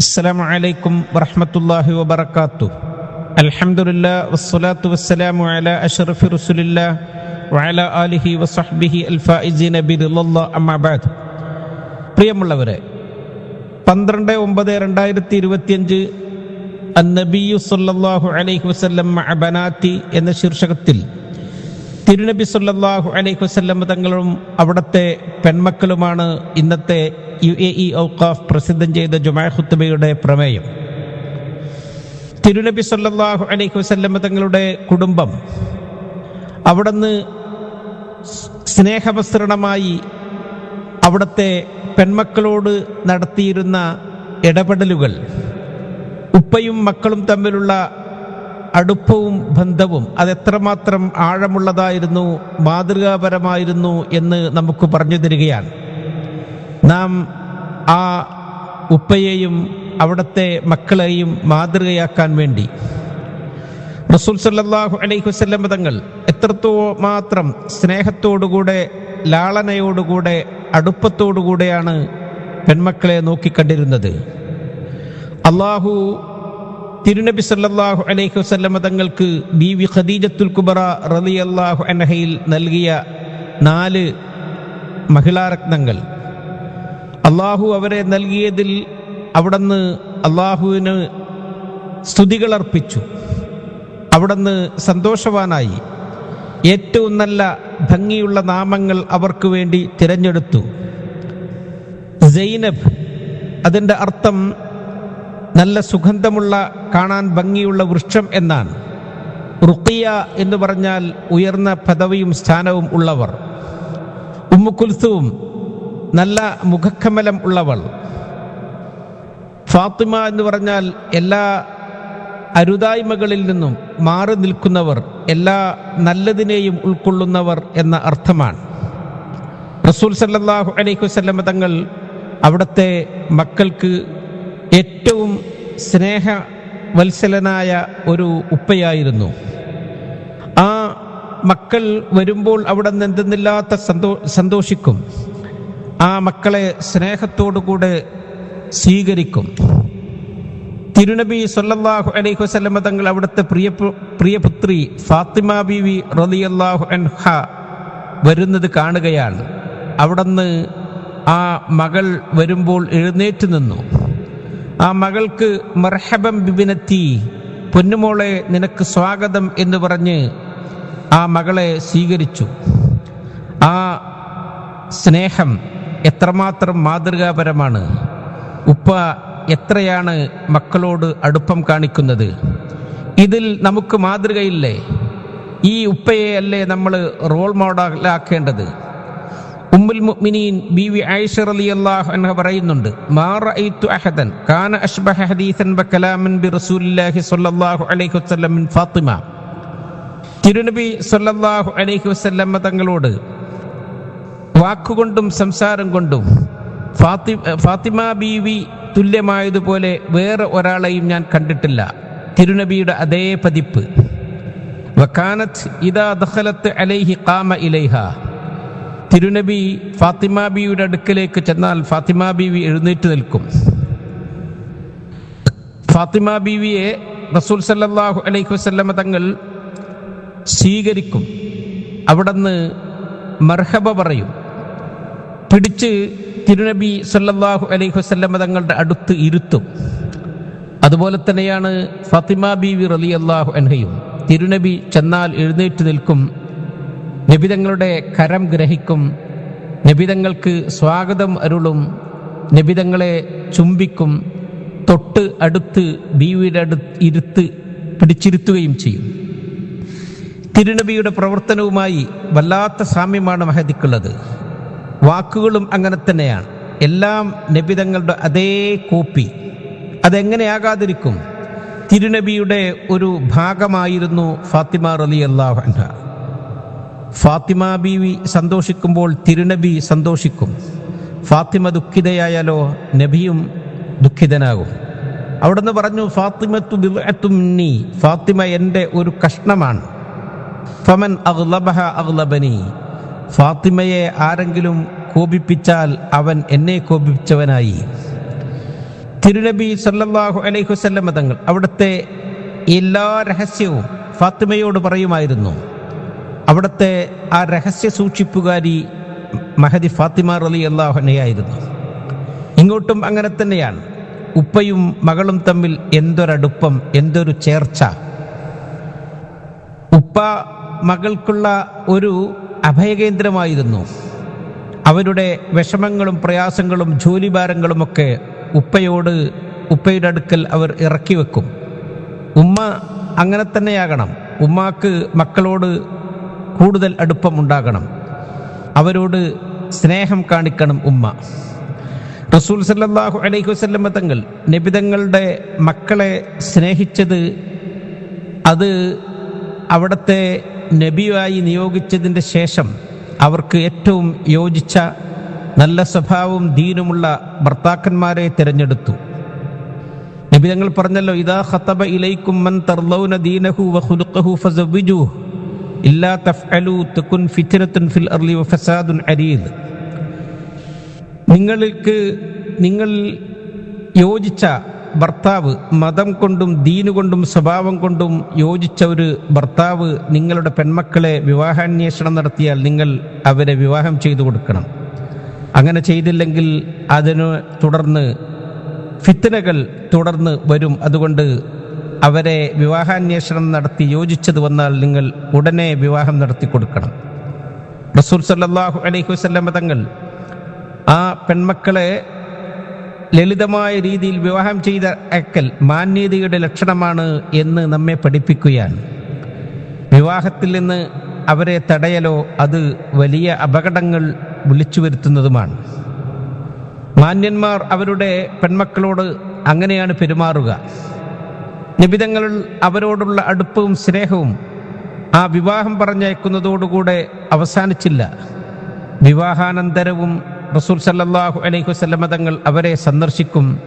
السلام عليكم ورحمة الله وبركاته الحمد لله والصلاة والسلام على أشرف رسول الله وعلى آله وصحبه الفائزين برضا الله أما بعد പ്രിയമുള്ളവരെ പന്ത്രണ്ട് ഒമ്പത് രണ്ടായിരത്തി ഇരുപത്തിയഞ്ച് അന്നബിയു സല്ലല്ലാഹു അലൈഹി വസല്ലം മഅ ബനാത്തി എന്ന ശീർഷകത്തിൽ തിരുനബി സല്ലല്ലാഹു അലൈഹി വസല്ലം തങ്ങളും അവിടുത്തെ പെൺമക്കളുമാണ് ഇന്നത്തെ യു എ ഇ ഔഖാഫ് പ്രസിദ്ധം ചെയ്ത ജുമാ ഖുത്തുബയുടെ പ്രമേയം. തിരുനബി സല്ലല്ലാഹു അലൈഹി വസല്ലം തങ്ങളുടെ കുടുംബം അവിടുന്ന് സ്നേഹവസ്ത്രണമായി അവിടുത്തെ പെൺമക്കളോട് നടത്തിയിരുന്ന ഇടപെടലുകൾ ഉപ്പയും മക്കളും തമ്മിലുള്ള അടുപ്പവും ബന്ധവും അതെത്രമാത്രം ആഴമുള്ളതായിരുന്നു മാതൃകാപരമായിരുന്നു എന്ന് നമുക്ക് പറഞ്ഞു തരികയാണ്. നാം ആ ഉപ്പയെയും അവിടുത്തെ മക്കളെയും മാതൃകയാക്കാൻ വേണ്ടി. റസൂൽ സല്ലാഹു അലൈഹി വസല്ലം തങ്ങൾ എത്രത്തോ മാത്രം സ്നേഹത്തോടുകൂടെ ലാളനയോടുകൂടെ അടുപ്പത്തോടുകൂടെയാണ് പെൺമക്കളെ നോക്കിക്കണ്ടിരുന്നത്. അള്ളാഹു തിരുനബി സല്ലാഹു അലൈഹി വസ്ലമ തങ്ങൾക്ക് ബീവി ഖദീജത്തുൽ കുബറ റലി അള്ളാഹു അനഹയിൽ നൽകിയ നാല് മഹിളാരത്നങ്ങൾ. അള്ളാഹു അവരെ നൽകിയതിൽ അവിടുന്ന് അള്ളാഹുവിന് സ്തുതികൾ അർപ്പിച്ചു. അവിടുന്ന് സന്തോഷവാനായി. ഏറ്റവും നല്ല ഭംഗിയുള്ള നാമങ്ങൾ അവർക്ക് വേണ്ടി തിരഞ്ഞെടുത്തു. സൈനബ് അതിന്റെ അർത്ഥം നല്ല സുഗന്ധമുള്ള കാണാൻ ഭംഗിയുള്ള വൃക്ഷം എന്നാണ്. റുക്കിയ എന്ന് പറഞ്ഞാൽ ഉയർന്ന പദവിയും സ്ഥാനവും ഉള്ളവർ. ഉമ്മുക്കുൽസുവും നല്ല മുഖക്കമലം ഉള്ളവൾ. ഫാത്തിമ എന്ന് പറഞ്ഞാൽ എല്ലാ അരുതായ്മകളിൽ നിന്നും മാറി നിൽക്കുന്നവർ എല്ലാ നല്ലതിനെയും ഉൾക്കൊള്ളുന്നവർ എന്ന അർത്ഥമാണ്. റസൂൽ സല്ലാഹു അലൈഹി വസല്ലം തങ്ങൾ അവിടുത്തെ മക്കൾക്ക് ഏറ്റവും സ്നേഹ വത്സലനായ ഒരു ഉപ്പയായിരുന്നു. ആ മക്കൾ വരുമ്പോൾ അവിടെ നിന്ന് എന്തെന്നില്ലാത്ത സന്തോ സന്തോഷിക്കും. ആ മക്കളെ സ്നേഹത്തോടുകൂടെ സ്വീകരിക്കും. തിരുനബി സൊല്ലാഹു അലൈഹി വസ്ലമ തങ്ങൾ അവിടുത്തെ പ്രിയ പ്രിയപുത്രി ഫാത്തിമ ബിവി റളിയല്ലാഹു അൻഹ വരുന്നത് കാണുകയാണ്. അവിടുന്ന് ആ മകൾ വരുമ്പോൾ എഴുന്നേറ്റ് നിന്നു. ആ മകൾക്ക് മർഹബം ബിബിനെത്തി പൊന്നുമോളെ നിനക്ക് സ്വാഗതം എന്ന് പറഞ്ഞ് ആ മകളെ സ്വീകരിച്ചു. ആ സ്നേഹം എത്രമാത്രം മാതൃകാപരമാണ്. ഉപ്പ എത്രയാണ് മക്കളോട് അടുപ്പം കാണിക്കുന്നത്. ഇതിൽ നമുക്ക് മാതൃകയില്ലേ? ഈ ഉപ്പയെ അല്ലേ നമ്മൾ റോൾ മോഡലാക്കേണ്ടത് ഉമ്മുൽ മുഅ്മിനീൻ ആയിഷ റളിയല്ലാഹു അൻഹ പറയുന്നുണ്ട് മാ അഹദൻ കാന അഷ്ബഹ ഹദീസൻ സ്വല്ലല്ലാഹു അലൈഹി വസല്ലം ഫാത്തിമ. തിരുനബി സ്വല്ലല്ലാഹു അലൈഹി വസല്ലം തങ്ങളോട് വാക്കുകൊണ്ടും സംസാരം കൊണ്ടും ഫാത്തി ഫാത്തിമ ബീവി തുല്യമായതുപോലെ വേറെ ഒരാളെയും ഞാൻ കണ്ടിട്ടില്ല. തിരുനബിയുടെ അതേ പതിപ്പ്. വക്കാനത്ത് ഇതാ ദഹലത്ത് അലൈഹി ഖാമ ഇലൈഹ. തിരുനബി ഫാത്തിമ ബിയുടെ അടുക്കലേക്ക് ചെന്നാൽ ഫാത്തിമ ബീവി എഴുന്നേറ്റ് നിൽക്കും. ഫാത്തിമ ബീവിയെ റസൂൽ സല്ലാഹു അലൈഹി വസ്ല്ലമ തങ്ങൾ സ്വീകരിക്കും. അവിടുന്ന് മർഹബ പറയും. പിടിച്ച് തിരുനബി സല്ലാഹു അലൈഹി വസ്ല്ലമ തങ്ങളുടെ അടുത്ത് ഇരുത്തും. അതുപോലെ തന്നെയാണ് ഫാത്തിമ ബീവി അള്ളാഹു അൻഹയും. തിരുനബി ചെന്നാൽ എഴുന്നേറ്റ് നിൽക്കും. നബിതങ്ങളുടെ കരം ഗ്രഹിക്കും നിബിതങ്ങൾക്ക് സ്വാഗതം അരുളും നിബിതങ്ങളെ ചുംബിക്കും തൊട്ട് അടുത്ത് ബീവിയുടെ അടുത്ത് ഇരുത്ത് പിടിച്ചിരുത്തുകയും ചെയ്യും. തിരുനബിയുടെ പ്രവർത്തനവുമായി വല്ലാത്ത സാമ്യമാണ് മഹദിക്കുള്ളത്. വാക്കുകളും അങ്ങനെ തന്നെയാണ്. എല്ലാം നബിതങ്ങളുടെ അതേ കോപ്പി. അതെങ്ങനെയാകാതിരിക്കും? തിരുനബിയുടെ ഒരു ഭാഗമായിരുന്നു ഫാത്തിമ റലി അള്ളാഹു ഫാത്തിമ ബീവി സന്തോഷിക്കുമ്പോൾ തിരുനബി സന്തോഷിക്കും. ഫാത്തിമ ദുഃഖിതയായാലോ നബിയും ദുഃഖിതനാകും. അവിടുന്ന് പറഞ്ഞു ഫാത്തിമത്തു ബിൽഅത്തുമിന്നി ഫാത്തിമ എന്റെ ഒരു കഷ്ണമാണ്. ഫമൻ അഗ്ലബഹ അഗ്ലബനി. ഫാത്തിമയെ ആരെങ്കിലും കോപിപ്പിച്ചാൽ അവൻ എന്നെ കോപിപ്പിച്ചവനായി തിരുനബി സല്ലാഹു അലൈഹി മതങ്ങൾ തങ്ങൾ അവിടുത്തെ എല്ലാ രഹസ്യവും ഫാത്തിമയോട് പറയുമായിരുന്നു. അവിടുത്തെ ആ രഹസ്യ സൂക്ഷിപ്പുകാരി മഹദി ഫാത്തിമ റലി അള്ളാഹുനയായിരുന്നു ഇങ്ങോട്ടും അങ്ങനെ തന്നെയാണ്. ഉപ്പയും മകളും തമ്മിൽ എന്തൊരടുപ്പം എന്തൊരു ചേർച്ച. ഉപ്പ മകൾക്കുള്ള ഒരു അഭയകേന്ദ്രമായിരുന്നു. അവരുടെ വിഷമങ്ങളും പ്രയാസങ്ങളും ജോലിഭാരങ്ങളുമൊക്കെ ഉപ്പയോട് ഉപ്പയുടെ അടുക്കൽ അവർ ഇറക്കി വെക്കും. ഉമ്മ അങ്ങനെ തന്നെയാകണം. ഉമ്മാക്ക് മക്കളോട് കൂടുതൽ അടുപ്പമുണ്ടാകണം അവരോട് സ്നേഹം കാണിക്കണം ഉമ്മ. റസൂൽ സല്ലാഹു അലൈഹി വസല്ലം തങ്ങൾ നിബിതങ്ങളുടെ മക്കളെ സ്നേഹിച്ചത് അത് അവിടുത്തെ നബിയായി നിയോഗിച്ചതിന്റെ ശേഷം അവർക്ക് ഏറ്റവും യോജിച്ച നല്ല സ്വഭാവവും ദീനുമുള്ള ഭർത്താക്കന്മാരെ തിരഞ്ഞെടുത്തു. നബി തങ്ങൾ പറഞ്ഞല്ലോ ഇതാ ഖതബ ഇലൈക്കും മൻ തർലൗന ദീനഹു വ ഖുലുഖഹു ഫസവ്വിജൂഹു. ഇല്ലാ ഫിൽ അർളി നിങ്ങൾക്ക് നിങ്ങൾ യോജിച്ച ഭർത്താവ് മതം കൊണ്ടും ദീനുകൊണ്ടും സ്വഭാവം കൊണ്ടും യോജിച്ച ഒരു ഭർത്താവ് നിങ്ങളുടെ പെൺമക്കളെ വിവാഹാന്വേഷണം നടത്തിയാൽ നിങ്ങൾ അവരെ വിവാഹം ചെയ്തു കൊടുക്കണം. അങ്ങനെ ചെയ്തില്ലെങ്കിൽ അതിന് തുടർന്ന് ഫിത്തനകൾ തുടർന്ന് വരും. അതുകൊണ്ട് അവരെ വിവാഹാന്വേഷണം നടത്തി യോജിച്ചത് വന്നാൽ നിങ്ങൾ ഉടനെ വിവാഹം നടത്തി കൊടുക്കണം. റസൂൽ സല്ലാഹു അലൈഹി വസല്ലമ തങ്ങൾ ആ പെൺമക്കളെ ലളിതമായ രീതിയിൽ വിവാഹം ചെയ്ത അയക്കൽ മാന്യതയുടെ ലക്ഷണമാണ് എന്ന് നമ്മെ പഠിപ്പിക്കുകയാണ്. വിവാഹത്തിൽ നിന്ന് അവരെ തടയലോ അത് വലിയ അപകടങ്ങൾ വിളിച്ചു വരുത്തുന്നതുമാണ്. മാന്യന്മാർ അവരുടെ പെൺമക്കളോട് അങ്ങനെയാണ് പെരുമാറുക. നിബിതങ്ങൾ അവരോടുള്ള അടുപ്പവും സ്നേഹവും ആ വിവാഹം പറഞ്ഞയക്കുന്നതോടുകൂടെ അവസാനിച്ചില്ല. വിവാഹാനന്തരവും റസൂൽ സല്ലാഹു അലൈഹി വസല്ലമ തങ്ങൾ അവരെ സന്ദർശിക്കും.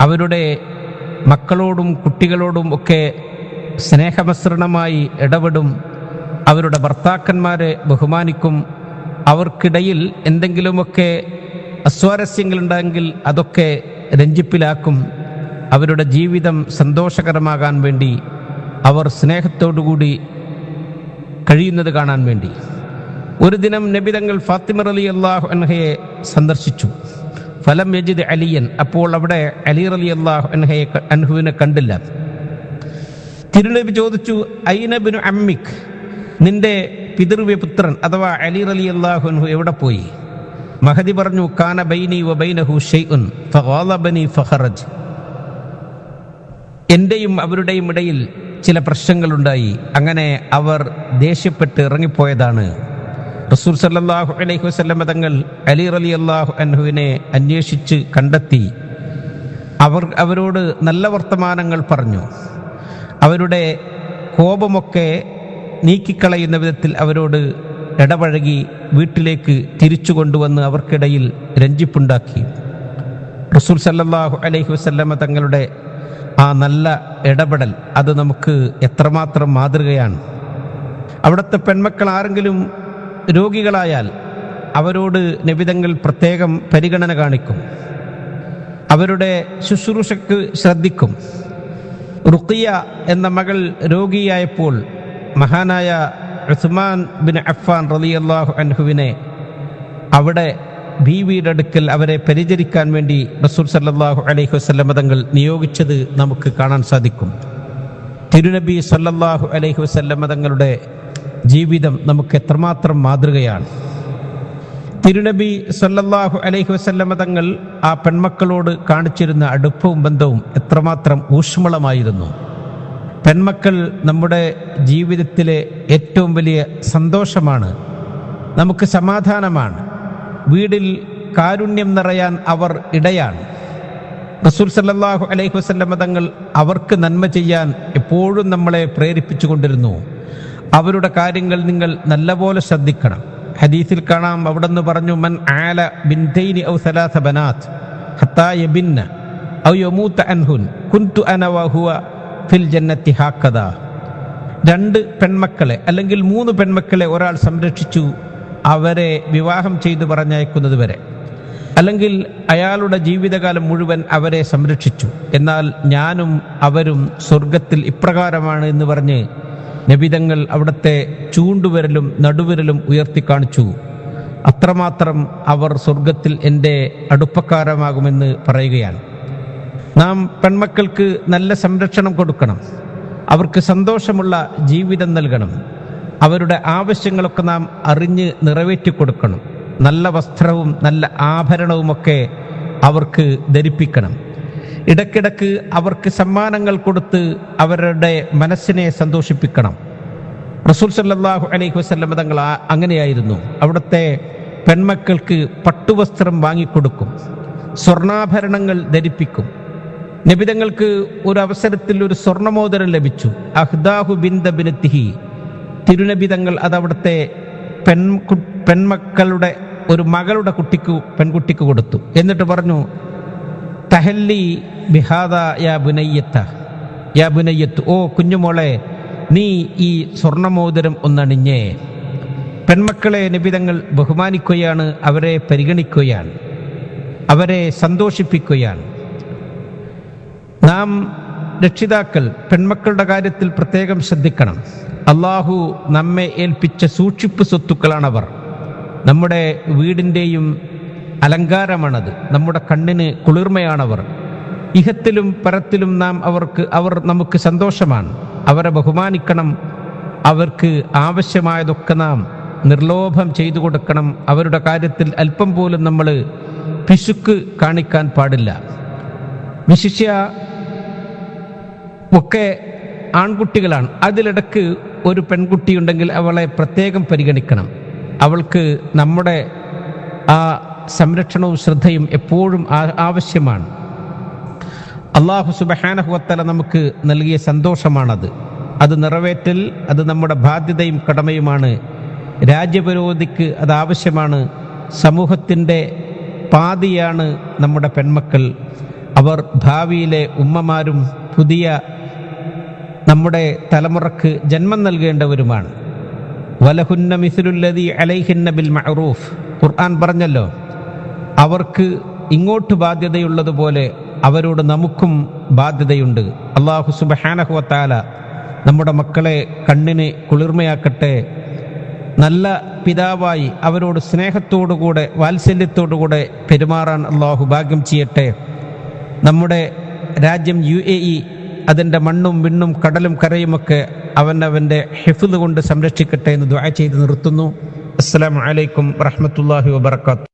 അവരുടെ മക്കളോടും കുട്ടികളോടും ഒക്കെ സ്നേഹമസൃണമായി ഇടപെടും. അവരുടെ ഭർത്താക്കന്മാരെ ബഹുമാനിക്കും. അവർക്കിടയിൽ എന്തെങ്കിലുമൊക്കെ അസ്വാരസ്യങ്ങളുണ്ടെങ്കിൽ അതൊക്കെ രഞ്ജിപ്പിലാക്കും. അവരുടെ ജീവിതം സന്തോഷകരമാകാൻ വേണ്ടി അവർ സ്നേഹത്തോടുകൂടി കഴിയുന്നത് കാണാൻ വേണ്ടി. ഒരു ദിനം നബിതങ്ങൾ ഫാത്തിമർ അലി അള്ളാഹു അൻഹയെ സന്ദർശിച്ചു. ഫലം യജിദ് അലിയൻ. അപ്പോൾ അവിടെ അലി അലി അള്ളാഹു അൻഹയെ അൻഹുവിനെ കണ്ടില്ല. തിരുനബി ചോദിച്ചു ഐനബിനു അമ്മിക്? നിന്റെ പിതൃവ്യ പുത്രൻ അഥവാ അലി അലി അള്ളാഹു അൻഹു എവിടെ പോയി? മഹദി പറഞ്ഞു കാന ബൈനി വ ബൈനഹു ഷൈഉൻ ഫഖാലബനി ഫഖറജ്. എന്റെയും അവരുടെയും ഇടയിൽ ചില പ്രശ്നങ്ങളുണ്ടായി. അങ്ങനെ അവർ ദേഷ്യപ്പെട്ട് ഇറങ്ങിപ്പോയതാണ്. റസൂൽ സല്ലാഹു അലൈഹി വസ്ലം തങ്ങൾ അലി റലി അള്ളാഹു അൻഹുവിനെ അന്വേഷിച്ച് കണ്ടെത്തി. അവർ അവരോട് നല്ല വർത്തമാനങ്ങൾ പറഞ്ഞു. അവരുടെ കോപമൊക്കെ നീക്കിക്കളയുന്ന വിധത്തിൽ അവരോട് ഇടപഴകി വീട്ടിലേക്ക് തിരിച്ചു കൊണ്ടുവന്ന് അവർക്കിടയിൽ രഞ്ജിപ്പുണ്ടാക്കി. റസൂൽ സല്ലാഹു അലൈഹി വസ്ലമ തങ്ങളുടെ ആ നല്ല ഇടപെടൽ അത് നമുക്ക് എത്രമാത്രം മാതൃകയാണ്. അവിടുത്തെ പെൺമക്കൾ ആരെങ്കിലും രോഗികളായാൽ അവരോട് നിബിതങ്ങൾ പ്രത്യേകം പരിഗണന കാണിക്കും. അവരുടെ ശുശ്രൂഷക്ക് ശ്രദ്ധിക്കും. റുഖിയ എന്ന മകൾ രോഗിയായപ്പോൾ മഹാനായ ഉസ്മാൻ ബിൻ അഫ്ഫാൻ റലിയല്ലാഹു അൻഹുവിനെ അവിടെ ബീവിയുടെ അടുക്കൽ അവരെ പരിചരിക്കാൻ വേണ്ടി റസൂൽ സല്ലാഹു അലൈഹി വസല്ലമ തങ്ങൾ നിയോഗിച്ചത് നമുക്ക് കാണാൻ സാധിക്കും. തിരുനബി സല്ലാഹു അലൈഹി വസല്ലമ തങ്ങളുടെ ജീവിതം നമുക്ക് എത്രമാത്രം മാതൃകയാണ്. തിരുനബി സല്ലാഹു അലൈഹി വസല്ലമ തങ്ങൾ ആ പെൺമക്കളോട് കാണിച്ചിരുന്ന അടുപ്പവും ബന്ധവും എത്രമാത്രം ഊഷ്മളമായിരുന്നു. പെൺമക്കൾ നമ്മുടെ ജീവിതത്തിലെ ഏറ്റവും വലിയ സന്തോഷമാണ്. നമുക്ക് സമാധാനമാണ്. വീടിൽ കാരുണ്യം നിറയാൻ അവർ ഇടയാണ്. റസൂൽ സല്ലാഹു അലൈഹി വസല്ലമ തങ്ങൾ അവർക്ക് നന്മ ചെയ്യാൻ എപ്പോഴും നമ്മളെ പ്രേരിപ്പിച്ചു കൊണ്ടിരുന്നു അവരുടെ കാര്യങ്ങൾ നിങ്ങൾ നല്ലപോലെ ശ്രദ്ധിക്കണം. ഹദീസിൽ കാണാം അവിടെ നിന്ന് പറഞ്ഞു മൻ ആല ബിൻതൈനി ഔ സലാസ ഔ ഫിൽ ജന്നത്തി രണ്ട് പെൺമക്കളെ അല്ലെങ്കിൽ മൂന്ന് പെൺമക്കളെ ഒരാൾ സംരക്ഷിച്ചു അവരെ വിവാഹം ചെയ്തു പറഞ്ഞയക്കുന്നത് വരെ. അല്ലെങ്കിൽ അയാളുടെ ജീവിതകാലം മുഴുവൻ അവരെ സംരക്ഷിച്ചു. എന്നാൽ ഞാനും അവരും സ്വർഗത്തിൽ ഇപ്രകാരമാണ് എന്ന് പറഞ്ഞ് നബിതങ്ങൾ അവിടുത്തെ ചൂണ്ടുവിരലും നടുവിരലും ഉയർത്തി കാണിച്ചു. അത്രമാത്രം അവർ സ്വർഗത്തിൽ എന്റെ അടുപ്പക്കാരമാകുമെന്ന് പറയുകയാണ്. നാം പെൺമക്കൾക്ക് നല്ല സംരക്ഷണം കൊടുക്കണം. അവർക്ക് സന്തോഷമുള്ള ജീവിതം നൽകണം. അവരുടെ ആവശ്യങ്ങളൊക്കെ നാം അറിഞ്ഞ് നിറവേറ്റി കൊടുക്കണം. നല്ല വസ്ത്രവും നല്ല ആഭരണവുമൊക്കെ അവർക്ക് ധരിപ്പിക്കണം. ഇടയ്ക്കിടയ്ക്ക് അവർക്ക് സമ്മാനങ്ങൾ കൊടുത്ത് അവരുടെ മനസ്സിനെ സന്തോഷിപ്പിക്കണം. റസൂൽ സല്ലാഹു അലൈഹി വസല്ലം തങ്ങൾ അങ്ങനെയായിരുന്നു. അവിടുത്തെ പെൺമക്കൾക്ക് പട്ടുവസ്ത്രം വാങ്ങിക്കൊടുക്കും. സ്വർണാഭരണങ്ങൾ ധരിപ്പിക്കും. നബിതങ്ങൾക്ക് ഒരു അവസരത്തിൽ ഒരു സ്വർണമോദരം ലഭിച്ചു. അഹ്ദാഹു ബിന്ദബിനത്തിഹി തിരുനബിതങ്ങൾ അത് അവിടുത്തെ പെൺ പെൺമക്കളുടെ ഒരു മകളുടെ കുട്ടിക്ക് പെൺകുട്ടിക്ക് കൊടുത്തു. എന്നിട്ട് പറഞ്ഞു തഹല്ലി ബിഹാദ യാ ബുനയ്യത്ത യാ ബുനയ്യത്ത് ഓ കുഞ്ഞുമോളെ നീ ഈ സ്വർണമോതിരം ഒന്നണിഞ്ഞേ. പെൺമക്കളെ നിബിതങ്ങൾ ബഹുമാനിക്കുകയാണ് അവരെ പരിഗണിക്കുകയാണ് അവരെ സന്തോഷിപ്പിക്കുകയാണ്. നാം രക്ഷിതാക്കൾ പെൺമക്കളുടെ കാര്യത്തിൽ പ്രത്യേകം ശ്രദ്ധിക്കണം. അള്ളാഹു നമ്മെ ഏൽപ്പിച്ച സൂക്ഷിപ്പ് സ്വത്തുക്കളാണവർ. നമ്മുടെ വീടിന്റെയും അലങ്കാരമാണത്. നമ്മുടെ കണ്ണിന് കുളിർമയാണവർ. ഇഹത്തിലും പരത്തിലും നാം അവർക്ക് അവർ നമുക്ക് സന്തോഷമാണ്. അവരെ ബഹുമാനിക്കണം. അവർക്ക് ആവശ്യമായതൊക്കെ നാം നിർലോഭം ചെയ്തു കൊടുക്കണം. അവരുടെ കാര്യത്തിൽ അല്പം പോലും നമ്മൾ പിശുക്ക് കാണിക്കാൻ പാടില്ല. വിശിഷ്യ ഒക്കെ ആൺകുട്ടികളാണ്. അതിലിടക്ക് ഒരു പെൺകുട്ടിയുണ്ടെങ്കിൽ അവളെ പ്രത്യേകം പരിഗണിക്കണം. അവൾക്ക് നമ്മുടെ ആ സംരക്ഷണവും ശ്രദ്ധയും എപ്പോഴും ആവശ്യമാണ്. അള്ളാഹു സുബഹാനഹുവത്തല നമുക്ക് നൽകിയ സന്തോഷമാണത്. അത് നിറവേറ്റൽ അത് നമ്മുടെ ബാധ്യതയും കടമയുമാണ്. രാജ്യപുരോധിക്ക് അത് ആവശ്യമാണ്. സമൂഹത്തിന്റെ പാതിയാണ് നമ്മുടെ പെൺമക്കൾ. അവർ ഭാവിയിലെ ഉമ്മമാരും പുതിയ നമ്മുടെ തലമുറയ്ക്ക് ജന്മം നൽകേണ്ടവരുമാണ്. വലഹുന്ന മിസുലുല്ലതി അലൈഹിന്ന ബിൽ മഅറൂഫ്. ഖുർആൻ പറഞ്ഞല്ലോ അവർക്ക് ഇങ്ങോട്ട് ബാധ്യതയുള്ളതുപോലെ അവരോട് നമുക്കും ബാധ്യതയുണ്ട്. അള്ളാഹു സുബഹാനഹുവത്താല നമ്മുടെ മക്കളെ കണ്ണിന് കുളിർമയാക്കട്ടെ. നല്ല പിതാവായി അവരോട് സ്നേഹത്തോടുകൂടെ വാത്സല്യത്തോടുകൂടെ പെരുമാറാൻ അള്ളാഹു ഭാഗ്യം ചെയ്യട്ടെ. നമ്മുടെ രാജ്യം യു എ ഇ അതിന്റെ മണ്ണും വിണ്ണും കടലും കരയുമൊക്കെ അവനവന്റെ ഹെഫുദ് കൊണ്ട് സംരക്ഷിക്കട്ടെ എന്ന് ദ്വാ ചെയ്ത് നിർത്തുന്നു. അസ്സാം വലൈക്കും വറഹ്മത്തുള്ളാഹി വബർക്കാത്തു